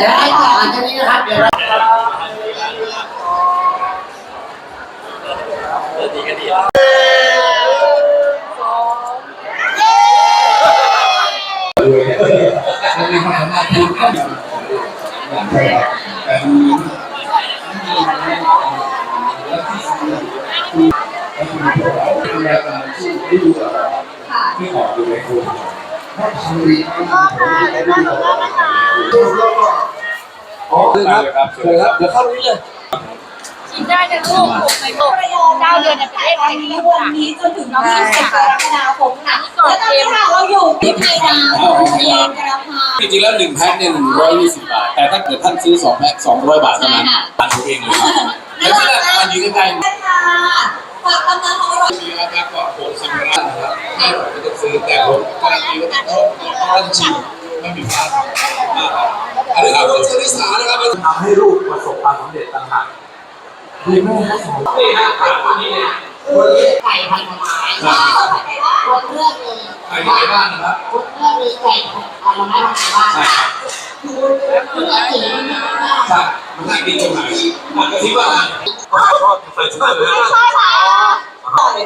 และให้ต่ออันนี้นะครับเดี๋ยวเรามันมีความสามารถพูดเข้าอย่างไรแต่มีดูแลการที่ดูที่ออกอยู่ในคน พราะทำดีมากอ๋อครับเลยครับ เดี๋ยวเข้าตรงนี้เลยกินได้นะลูกผมไปบอกเก้าเดือนเนี่ยเป็นเลขอะไรที่วันนี้จนถึงน้องยี่สิบกรกฎาคมค่ะและตอนนี้ค่ะเราอยู่ที่ไทยดาวเองกันค่ะจริงๆแล้วหนึ่งแพ็คเนี่ยหนึ่งร้อยยี่สิบบาท แต่ถ้าเกิดท่านซื้อสองแพ็คสองร้อยบาทเท่านั้นทานตัวเองเลยครับแล้วที่นั่นมันยืนใกล้ๆ การันตีว่าต้องต้องชิมไม่มีพลาดอันนี้ครับรถชนิสานะครับทำให้ลูกประสบความสำเร็จต่างหากดีไหมครับนี่ฮะคนนี้เนี่ยคนนี้ไก่พันไม้คนเลือกเลยขายที่ไหนบ้างนะครับคนเลือกเลยไก่พันไม้พันไม้ใช่ครับเลือกสีใช่มันน่ากินตรงไหนมันก็ที่ว่าชอบใส่ชุดเลยใช่ค่ะ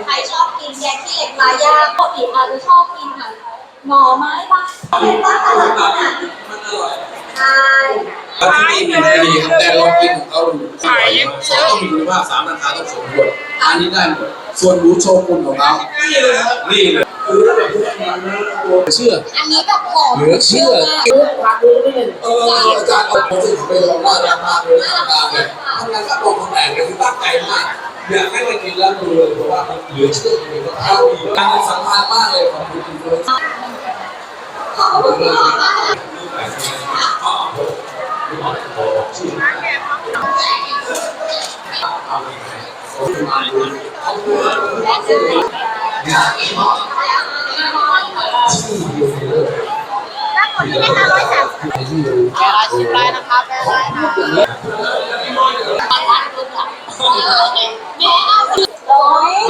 ใครชอบกินแกงขี้เหล็กปลาย่างปกติอาจจะชอบกินค่ะ หน่อไม้บ้างเป็นบ้างอะไรบ้างมันอร่อยใช่แล้วที่นี่มีอะไรดีแต่เรากินของเขาขายต้องมีคุณภาพสามราคาต้องสมบูรณ์อันนี้ได้หมดส่วนหมูโชกุนของเรานี่เลยครับนี่เลยคือระดับทุกอย่างนะตัวเชื่อ อันนี้แบบหอมเหลือเชื่อพันดูนิดนึงเอออาจารย์เอาไปถึงไปลองว่าราคาเลยราคาเลยทำงานก็ตรงแบ่งเลยคือตั้งใจมากอยากให้มากินแล้วดูเลยเพราะว่าเหลือเชื่อเลยว่าข้าวดีการสำคัญมากเลยของคุณคุณ ขอบคุณมาก แกร้อยชิมได้นะคะแกร้อยนะ ร้อย เ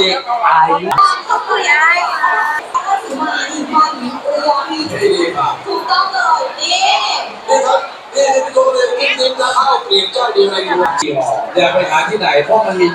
ด็กอายุ ข้าวเปลี่ยนเจ้าเดียวเลยอย่าไปหาที่ไหนเพราะมันมี